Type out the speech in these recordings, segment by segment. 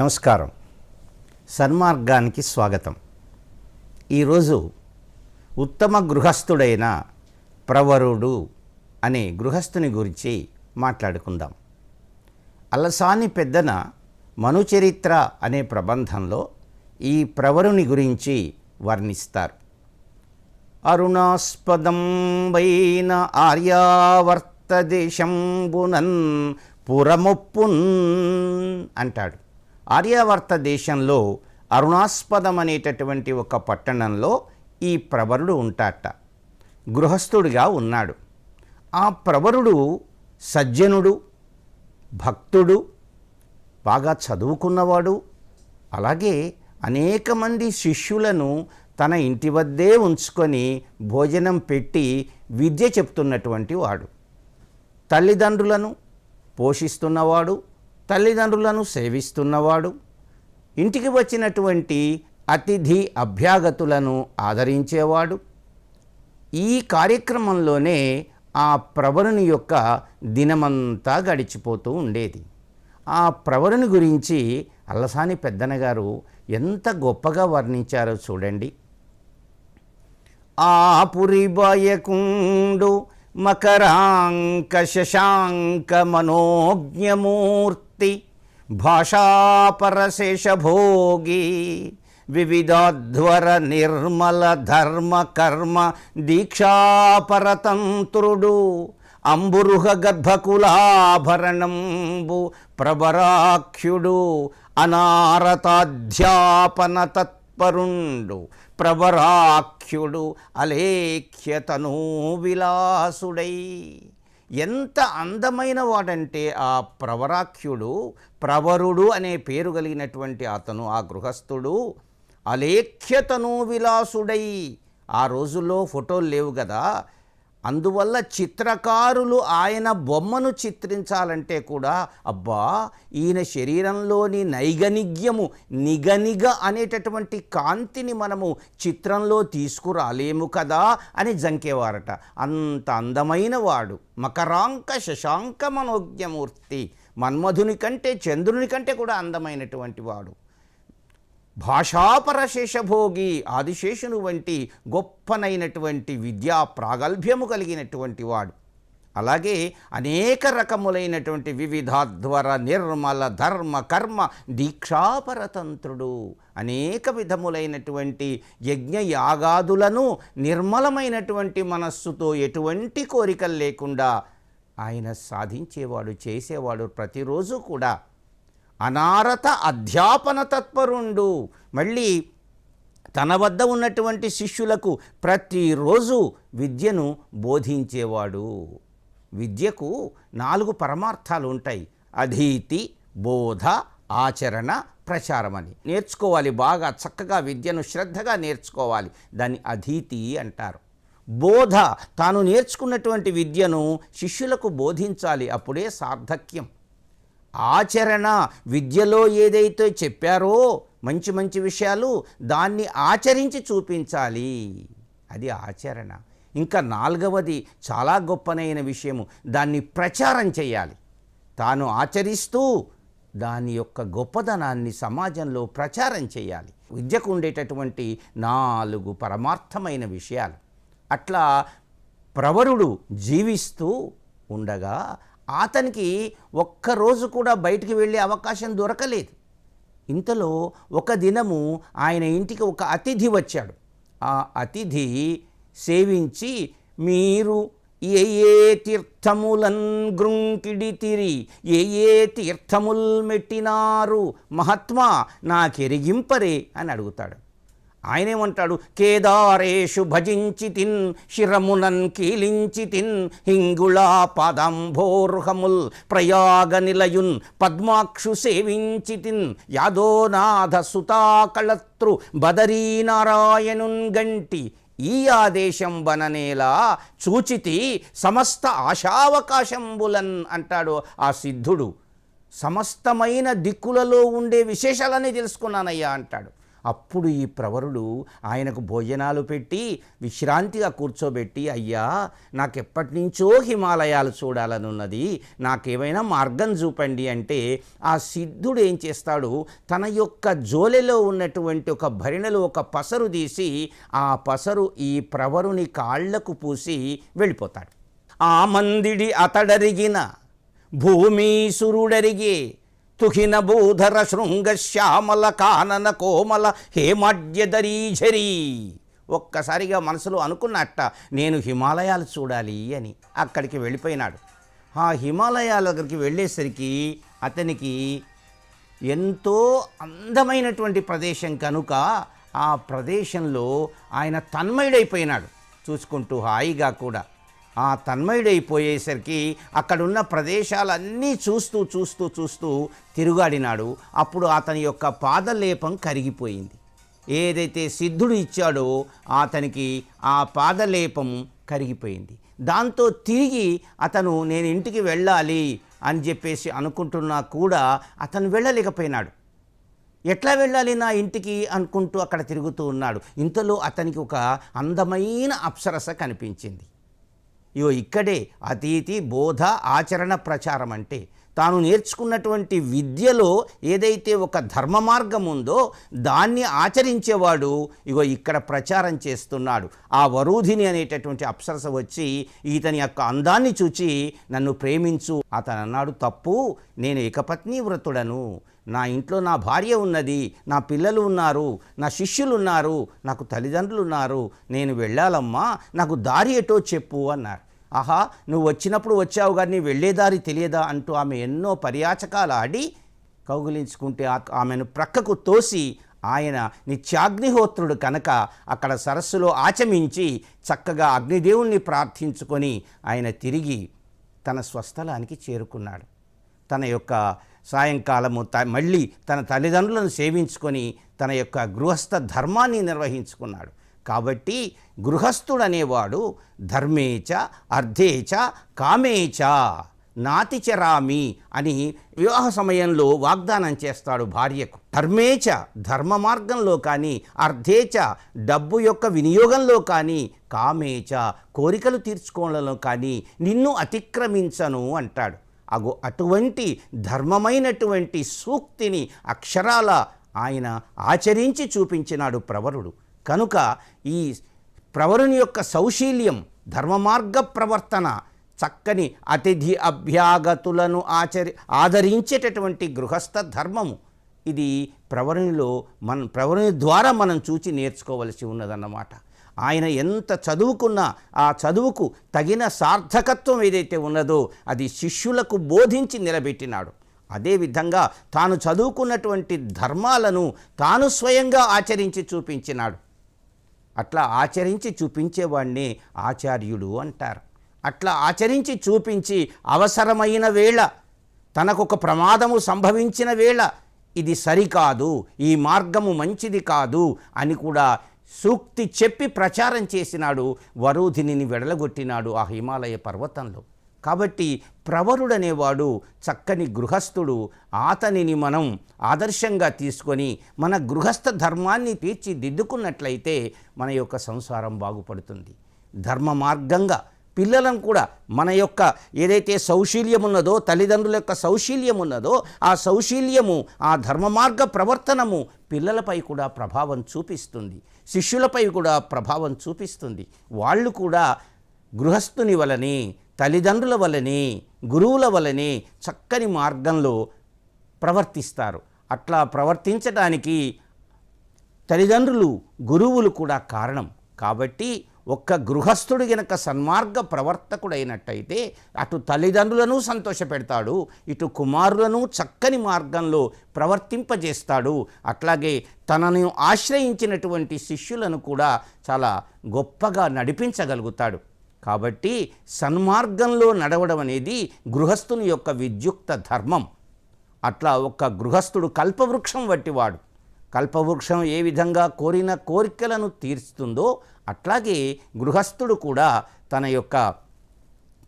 నమస్కారం. సన్మార్గానికి స్వాగతం. ఈరోజు ఉత్తమ గృహస్థుడైన ప్రవరుడు అనే గృహస్థుని గురించి మాట్లాడుకుందాం. అలసాని పెద్దన మనుచరిత్ర అనే ప్రబంధంలో ఈ ప్రవరుని గురించి వర్ణిస్తారు. అరుణాస్పదం వైన ఆర్యావర్త దేశంబునన్ పురమొప్పున్ అంటాడు. ఆర్యావర్త దేశంలో అరుణాస్పదం అనేటటువంటి ఒక పట్టణంలో ఈ ప్రవరుడు ఉంటాట. గృహస్థుడిగా ఉన్నాడు. ఆ ప్రవరుడు సజ్జనుడు భక్తుడు బాగా చదువుకున్నవాడు అలాగే అనేక మంది శిష్యులను తన ఇంటి వద్దే ఉంచుకొని భోజనం పెట్టి విద్య చెప్తున్నటువంటి వాడు. తల్లిదండ్రులను పోషిస్తున్నవాడు తల్లిదండ్రులను సేవిస్తున్నవాడు ఇంటికి వచ్చినటువంటి అతిథి అభ్యాగతులను ఆదరించేవాడు. ఈ కార్యక్రమంలోనే ఆ ప్రవరుని యొక్క దినమంతా గడిచిపోతూ ఉండేది. ఆ ప్రవరుని గురించి అల్లసాని పెద్దనగారు ఎంత గొప్పగా వర్ణించారో చూడండి. ఆ పురిబాయకుండు మకరాంక శశాంక మనోజ్ఞమూర్తి భాషాపరశేషభోగి వివిధాధ్వర నిర్మల ధర్మ కర్మ దీక్షాపరతంత్రుడు అంబురుహ గర్భకులాభరణంబు ప్రవరాఖ్యుడు అనారతాధ్యాపన తత్పరుండు ప్రవరాఖ్యుడు అలేఖ్యతను విలాసుడై ఎంత అందమైన వాడంటే ఆ ప్రవరాఖ్యుడు ప్రవరుడు అనే పేరు కలిగినటువంటి అతను ఆ గృహస్థుడు అలేఖ్యతను విలాసుడై. ఆ రోజుల్లో ఫోటోలు లేవు కదా. అందువల్ల చిత్రకారులు ఆయన బొమ్మను చిత్రించాలంటే కూడా అబ్బా ఈయన శరీరంలోని నైగనిగ్యము నిగనిగ అనేటటువంటి కాంతిని మనము చిత్రంలో తీసుకురాలేము కదా అని జంకేవారట. అంత అందమైన వాడు. మకరాంక శశాంక మనోజ్ఞమూర్తి. మన్మధుని కంటే చంద్రుని కంటే కూడా అందమైనటువంటి వాడు. భాషాపరశేషభోగి ఆదిశేషుని వంటి గొప్పనైనటువంటి విద్యా ప్రాగల్భ్యము కలిగినటువంటి వాడు. అలాగే అనేక రకములైనటువంటి వివిధాధ్వర నిర్మల ధర్మ కర్మ దీక్షాపరతంత్రుడు. అనేక విధములైనటువంటి యజ్ఞ యాగాదులను నిర్మలమైనటువంటి మనస్సుతో ఎటువంటి కోరికలు లేకుండా ఆయన సాధించేవాడు చేసేవాడు ప్రతిరోజు కూడా అనారత అధ్యాపన తత్పరుండు మళ్ళీ తన వద్ద ఉన్నటువంటి శిష్యులకు ప్రతిరోజు విద్యను బోధించేవాడు. విద్యకు నాలుగు పరమార్థాలు ఉంటాయి అధీతి బోధ ఆచరణ ప్రచారం అని నేర్చుకోవాలి బాగా చక్కగా విద్యను శ్రద్ధగా నేర్చుకోవాలి. దాన్ని అధీతి అంటారు. బోధ తాను నేర్చుకున్నటువంటి విద్యను శిష్యులకు బోధించాలి. అప్పుడే సార్థక్యం. ఆచరణ విద్యలో ఏదైతే చెప్పారో మంచి మంచి విషయాలు దాన్ని ఆచరించి చూపించాలి. అది ఆచరణ. ఇంకా నాలుగవది చాలా గొప్పనైన విషయము దాన్ని ప్రచారం చేయాలి. తాను ఆచరిస్తూ దాని యొక్క గొప్పదనాన్ని సమాజంలో ప్రచారం చేయాలి. విద్యకు ఉండేటటువంటి నాలుగు పరమార్థమైన విషయాలు. అట్లా ప్రవరుడు జీవిస్తూ ఉండగా అతనికి ఒక్కరోజు కూడా బయటికి వెళ్ళే అవకాశం దొరకలేదు. ఇంతలో ఒక దినము ఆయన ఇంటికి ఒక అతిథి వచ్చాడు. ఆ అతిథి సేవించి మీరు ఏ ఏ తీర్థములన్ గృంకిడితిరి ఏ ఏ తీర్థముల్ మెట్టినారు మహాత్మా నాకెరిగింపరే అని అడుగుతాడు. ఆయనేమంటాడు? కేదారేషు భజించి తిన్ శిరమునన్ కీలించి తిన్ హింగుళా పదంభోర్హముల్ ప్రయాగ నిలయున్ పద్మాక్షు సేవించి తిన్ యాదోనాథ సుతాకళత్రు బదరీనారాయణున్ గంటి. ఈ ఆదేశం బననేలా చూచితి సమస్త ఆశావకాశంబులన్ అంటాడు ఆ సిద్ధుడు. సమస్తమైన దిక్కులలో ఉండే విశేషాలన్నీ తెలుసుకున్నానయ్యా అంటాడు. అప్పుడు ఈ ప్రవరుడు ఆయనకు భోజనాలు పెట్టి విశ్రాంతిగా కూర్చోబెట్టి అయ్యా నాకెప్పటి నుంచో హిమాలయాలు చూడాలనున్నది నాకేమైనా మార్గం చూపండి అంటే ఆ సిద్ధుడు ఏం చేస్తాడు తన యొక్క జోలెలో ఉన్నటువంటి ఒక భరిణలో ఒక పసరు తీసి ఆ పసరు ఈ ప్రవరుని కాళ్ళకు పూసి వెళ్ళిపోతాడు. ఆ మందిడి అతడరిగిన భూమీసురుడరిగే తుహిన భూధర శృంగ శ్యామల కానన కోమల హేమాడ్యదరీఝరీ ఒక్కసారిగా మనసులో అనుకున్నట్ట నేను హిమాలయాలు చూడాలి అని అక్కడికి వెళ్ళిపోయినాడు. ఆ హిమాలయాల దగ్గరికి వెళ్ళేసరికి అతనికి ఎంతో అందమైనటువంటి ప్రదేశం కనుక ఆ ప్రదేశంలో ఆయన తన్మయుడైపోయినాడు. చూసుకుంటూ హాయిగా కూడా. ఆ తన్మయుడైపోయేసరికి అక్కడున్న ప్రదేశాలన్నీ చూస్తూ చూస్తూ చూస్తూ తిరుగాడినాడు. అప్పుడు అతని యొక్క పాదలేపం కరిగిపోయింది. ఏదైతే సిద్ధుడు ఇచ్చాడో అతనికి ఆ పాదలేపం కరిగిపోయింది. దాంతో తిరిగి అతను నేను ఇంటికి వెళ్ళాలి అని చెప్పేసి అనుకుంటున్నా కూడా అతను వెళ్ళలేకపోయినాడు. ఎట్లా వెళ్ళాలి నా ఇంటికి అనుకుంటూ అక్కడ తిరుగుతూ ఉన్నాడు. ఇంతలో అతనికి ఒక అందమైన అప్సరస కనిపించింది. ఇగో ఇక్కడే అతీతి బోధ ఆచరణ ప్రచారం అంటే తాను నేర్చుకున్నటువంటి విద్యలో ఏదైతే ఒక ధర్మ మార్గం ఉందో దాన్ని ఆచరించేవాడు ఇగో ఇక్కడ ప్రచారం చేస్తున్నాడు. ఆ వరూధిని అనేటటువంటి అప్సరస వచ్చి ఇతని యొక్క అందాన్ని చూచి నన్ను ప్రేమించు. అతను అన్నాడు తప్పు నేను ఏకపత్ని వ్రతుడను. నా ఇంట్లో నా భార్య ఉన్నది నా పిల్లలు ఉన్నారు నా శిష్యులు ఉన్నారు నాకు తల్లిదండ్రులు ఉన్నారు నేను వెళ్ళాలమ్మా నాకు దారి ఎటో చెప్పు అన్నారు. ఆహా నువ్వు వచ్చినప్పుడు వచ్చావు కానీ నీ వెళ్ళేదారి తెలియదా అంటూ ఆమె ఎన్నో పర్యాచకాలు ఆడి కౌగిలించుకుంటే ఆ- ఆమెను ప్రక్కకు తోసి ఆయన నిత్యాగ్నిహోత్రుడు కనుక అక్కడ సరస్సులో ఆచమించి చక్కగా అగ్నిదేవుణ్ణి ప్రార్థించుకొని ఆయన తిరిగి తన స్వస్థలానికి చేరుకున్నాడు. తన యొక్క సాయంకాలము త మళ్ళీ తన తల్లిదండ్రులను సేవించుకొని తన యొక్క గృహస్థ ధర్మాన్ని నిర్వహించుకున్నాడు. కాబట్టి గృహస్థుడనేవాడు ధర్మేచ అర్ధేచ కామేచ నాతిచరామి అని వివాహ సమయంలో వాగ్దానం చేస్తాడు భార్యకు. ధర్మేచ ధర్మ మార్గంలో కానీ అర్ధేచ డబ్బు యొక్క వినియోగంలో కానీ కామేచ కోరికలు తీర్చుకోవడంలో కానీ నిన్ను అతిక్రమించను అంటాడు. అగో అటువంటి ధర్మమైనటువంటి సూక్తిని అక్షరాల ఆయన ఆచరించి చూపించినాడు ప్రవరుడు. కనుక ఈ ప్రవరుని యొక్క సౌశీల్యం ధర్మ మార్గ ప్రవర్తన చక్కని అతిథి అభ్యాగతులను ఆచరి ఆదరించేటటువంటి గృహస్థ ధర్మము. ఇది ప్రవరునిలో మన ప్రవరుని ద్వారా మనం చూచి నేర్చుకోవలసి ఉన్నదన్నమాట. ఆయన ఎంత చదువుకున్నా ఆ చదువుకు తగిన సార్థకత్వం ఏదైతే ఉన్నదో అది శిష్యులకు బోధించి నిలబెట్టినాడు. అదేవిధంగా తాను చదువుకున్నటువంటి ధర్మాలను తాను స్వయంగా ఆచరించి చూపించినాడు. అట్లా ఆచరించి చూపించేవాడిని ఆచార్యుడు అంటారు. అట్లా ఆచరించి చూపించి అవసరమైన వేళ తనకొక ప్రమాదము సంభవించిన వేళ ఇది సరికాదు ఈ మార్గము మంచిది కాదు అని కూడా సూక్తి చెప్పి ప్రచారం చేసినాడు వరూధిని వెడలగొట్టినాడు ఆ హిమాలయ పర్వతంలో. కాబట్టి ప్రవరుడనేవాడు చక్కని గృహస్థుడు అతనిని మనం ఆదర్శంగా తీసుకొని మన గృహస్థ ధర్మాన్ని తీర్చిదిద్దుకున్నట్లయితే మన యొక్క సంసారం బాగుపడుతుంది. ధర్మ మార్గంగా పిల్లలను కూడా మన యొక్క ఏదైతే సౌశీల్యం ఉన్నదో తల్లిదండ్రుల యొక్క సౌశీల్యం ఉన్నదో ఆ సౌశీల్యము ఆ ధర్మ మార్గ ప్రవర్తనము పిల్లలపై కూడా ప్రభావం చూపిస్తుంది. శిష్యులపై కూడా ప్రభావం చూపిస్తుంది. వాళ్ళు కూడా గృహస్థుని వలని తల్లిదండ్రుల వలని గురువుల వలని చక్కని మార్గంలో ప్రవర్తిస్తారు. అట్లా ప్రవర్తించడానికి తల్లిదండ్రులు గురువులు కూడా కారణం. కాబట్టి ఒక్క గృహస్థుడు గనక సన్మార్గ ప్రవర్తకుడైనట్టయితే అటు తల్లిదండ్రులను సంతోషపెడతాడు ఇటు కుమారులను చక్కని మార్గంలో ప్రవర్తింపజేస్తాడు. అట్లాగే తనను ఆశ్రయించినటువంటి శిష్యులను కూడా చాలా గొప్పగా నడిపించగలుగుతాడు. కాబట్టి సన్మార్గంలో నడవడం అనేది గృహస్థుని యొక్క విద్యుక్త ధర్మం. అట్లా ఒక్క గృహస్థుడు కల్పవృక్షం వంటివాడు. కల్పవృక్షం ఏ విధంగా కోరిన కోరికలను తీర్చుతుందో అట్లాగే గృహస్థుడు కూడా తన యొక్క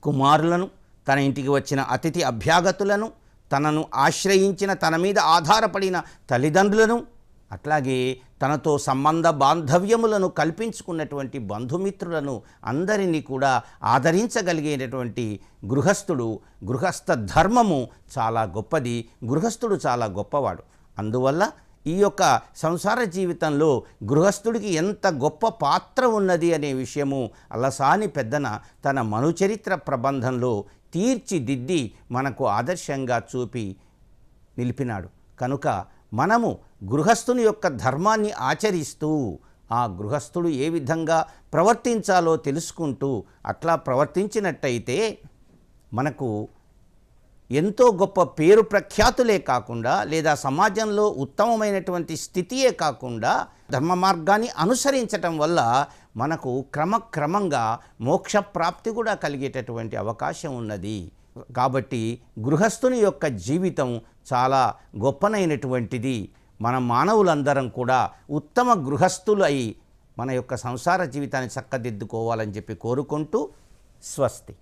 కుమారులను తన ఇంటికి వచ్చిన అతిథి అభ్యాగతులను తనను ఆశ్రయించిన తన మీద ఆధారపడిన తల్లిదండ్రులను అట్లాగే తనతో సంబంధ బాంధవ్యములను కల్పించుకున్నటువంటి బంధుమిత్రులను అందరినీ కూడా ఆదరించగలిగేటటువంటి గృహస్థుడు గృహస్థ ధర్మము చాలా గొప్పది గృహస్థుడు చాలా గొప్పవాడు. అందువల్ల ఈ యొక్క సంసార జీవితంలో గృహస్థుడికి ఎంత గొప్ప పాత్ర ఉన్నది అనే విషయము అలసాని పెద్దన తన మనుచరిత్ర ప్రబంధంలో తీర్చిదిద్ది మనకు ఆదర్శంగా చూపి నిలిపినాడు. కనుక మనము గృహస్థుని యొక్క ధర్మాన్ని ఆచరిస్తూ ఆ గృహస్థుడు ఏ విధంగా ప్రవర్తించాలో తెలుసుకుంటూ అట్లా ప్రవర్తించినట్టయితే మనకు ఎంతో గొప్ప పేరు ప్రఖ్యాతులే కాకుండా లేదా సమాజంలో ఉత్తమమైనటువంటి స్థితియే కాకుండా ధర్మ మార్గాన్ని అనుసరించటం వల్ల మనకు క్రమక్రమంగా మోక్ష ప్రాప్తి కూడా కలిగేటటువంటి అవకాశం ఉన్నది. కాబట్టి గృహస్థుని యొక్క జీవితం చాలా గొప్పనైనటువంటిది. మన మానవులందరం కూడా ఉత్తమ గృహస్థులు అయి మన యొక్క సంసార జీవితాన్ని చక్కదిద్దుకోవాలని చెప్పి కోరుకుంటూ స్వస్తి.